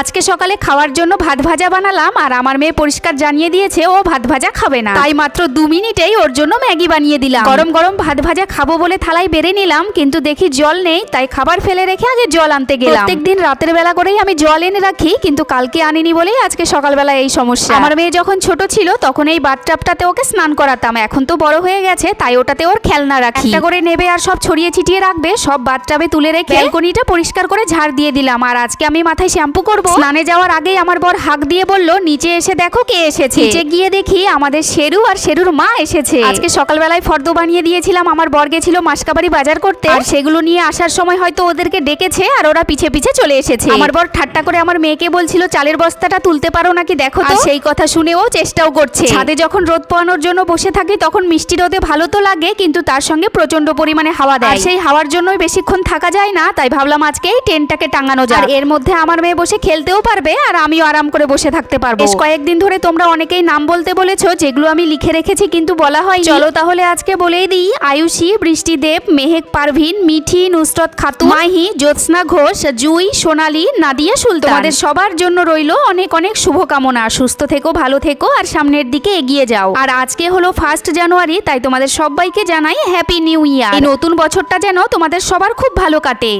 আজকে সকালে খাওয়ার জন্য ভাত ভাজা বানালাম আর আমার মেয়ে পরিষ্কার জানিয়ে দিয়েছে ও ভাত ভাজা খাবে না। তাই মাত্র দু মিনিটেই ওর জন্য ম্যাগি বানিয়ে দিলাম। গরম গরম ভাত ভাজা খাব বলে থালায় বেড়ে নিলাম কিন্তু দেখি জল নেই তাই খাবার ফেলে রেখে আগে জল আনতে গেলাম। প্রত্যেকদিন রাতের বেলা করেই আমি জল এনে রাখি কিন্তু কালকে আনিনি বলেই আজকে সকালবেলা এই সমস্যা। আমার মেয়ে যখন ছোট ছিল তখন এই বাথটাবটাতে ওকে স্নান করাতাম। এখন তো বড় হয়ে গেছে তাই ওটাতে ওর খেলনা রাখি। একটা করে নেবে আর সব ছড়িয়ে ছিটিয়ে রাখবে সব বাথটাবে তুলে রেখে ব্যালকনিটা পরিষ্কার করে ঝাড় দিয়ে দিলাম। আর আজকে আমি মাথায় শ্যাম্পু করব স্নানে যাওয়ার আগেই আমার বর হাক দিয়ে বলল নিচে এসে দেখো কে এসেছে। নিচে গিয়ে দেখি আমাদের শেরু আর শেরুর মা এসেছে। আজকে সকালবেলায় ফর্দ বানিয়ে দিয়েছিলাম আমার বর গেছিল মাসকাবাড়ি বাজার করতে। আর সেগুলো নিয়ে আসার সময় হয়তো ওদেরকে ডেকেছে আর ওরা পিছে পিছে চলে এসেছে। আমার বর ঠাট্টা করে আমার মেয়েকে বলছিল চালের বস্তাটা তুলতে পারো নাকি দেখো তো? সেই কথা শুনেও চেষ্টাও করছে। ছাদে যখন রোদ পোয়ানোর জন্য বসে থাকি তখন মিষ্টি রোদে ভালো তো লাগে কিন্তু তার সঙ্গে প্রচণ্ড পরিমাণে হাওয়া দেয়। আর সেই হাওয়ার জন্যই বেশিক্ষণ থাকা যায় না তাই ভাবলাম আজকে এই টেন্টটাকে টাঙানো যায় আর এর মধ্যে আমার মেয়ে বসে খেলতেও পারবে আর আমিও আরাম করে বসে থাকতে পারব। বেশ কয়েকদিন ধরে তোমরা অনেকেই নাম বলতে বলেছ যেগুলো আমি লিখে রেখেছি কিন্তু বলা হয় চলো তাহলে আজকে বলেই দিই আয়ুষী বৃষ্টি দেব মেহেক পারভিন মিঠি নুসরত খাতুন মাহি জ্যোৎস্না ঘোষ জুই সোনালী নাদিয়া সুলতান। তোমাদের সবার জন্য রইল অনেক অনেক শুভকামনা। সুস্থ থেকো ভালো থেকো আর সামনের দিকে এগিয়ে যাও। আর আজকে হলো ফার্স্ট জানুয়ারি তাই তোমাদের সবাইকে জানাই হ্যাপি নিউ ইয়ার এই নতুন বছরটা যেন তোমাদের সবার খুব ভালো কাটে।